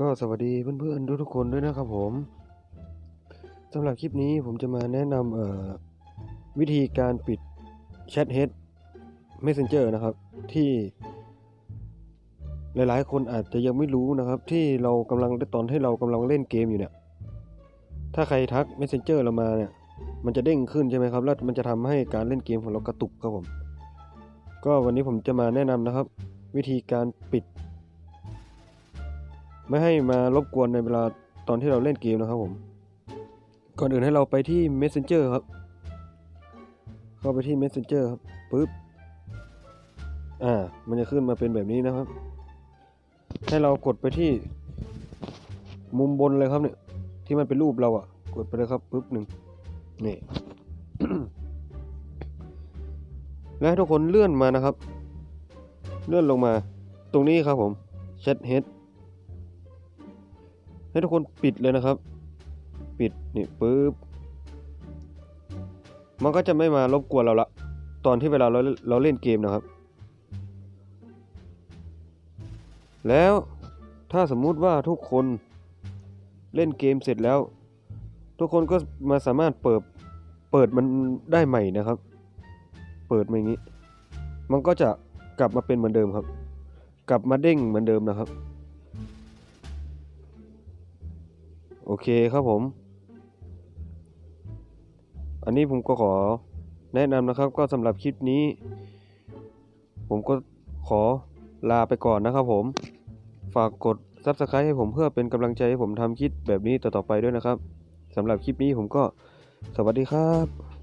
ก็สวัสดีเพื่อนๆทุกๆคนด้วยนะครับผมสำหรับคลิปนี้ผมจะมาแนะนำเอ่อวิธีการปิดแชทเฮด Messenger นะครับ ที่หลายๆ คนอาจจะยังไม่รู้นะครับ ที่เรากำลังตอนที่เรากำลังเล่นเกมอยู่เนี่ย ถ้าใครทัก Messenger เรามาเนี่ย มันจะเด้งขึ้นใช่ไหมครับ แล้วมันจะทำให้การเล่นเกมของเรากระตุกครับผม ก็วันนี้ผมจะมาแนะนำนะครับ วิธีการปิด ไม่ให้มารบกวนในเวลาตอนที่เราเล่นเกมนะครับผม ก่อนอื่นให้เราไปที่ Messenger ครับ เข้าไปที่ Messenger ครับปึ๊บ อ่า มันจะขึ้นมาเป็นแบบนี้นะครับ ให้เรากดไปที่ มุมบนเลยครับเนี่ย ที่มันเป็นรูปเราอะ่ะ กดไปเลยครับปึ๊บหนึ่งนี่และให้ทุกคนเลื่อนมานะครับ เลื่อนลงมา ตรงนี้ครับผม Chat Head ให้ทุกคนปิดเลยนะครับ ปิดนี่ปึ๊บมันก็จะไม่มารบกวนเราละ ตอนที่เวลาเราเราเล่นเกมนะครับ แล้วถ้าสมมุติว่าทุกคนเล่นเกมเสร็จแล้ว ทุกคนก็มาสามารถเปิดเปิดมันได้ใหม่นะครับ เปิดมาอย่างนี้ มันก็จะกลับมาเป็นเหมือนเดิมครับ กลับมาเด้งเหมือนเดิมนะครับ โอเคครับผม อันนี้ผมก็ขอแนะนำนะครับ ก็สำหรับคลิปนี้ ผมก็ขอลาไปก่อนนะครับผม ฝากกด Subscribe ให้ผมเพื่อเป็นกำลังใจให้ผมทำคลิปแบบนี้ต่อๆไปด้วยนะครับสำหรับคลิปนี้ผมก็สวัสดีครับ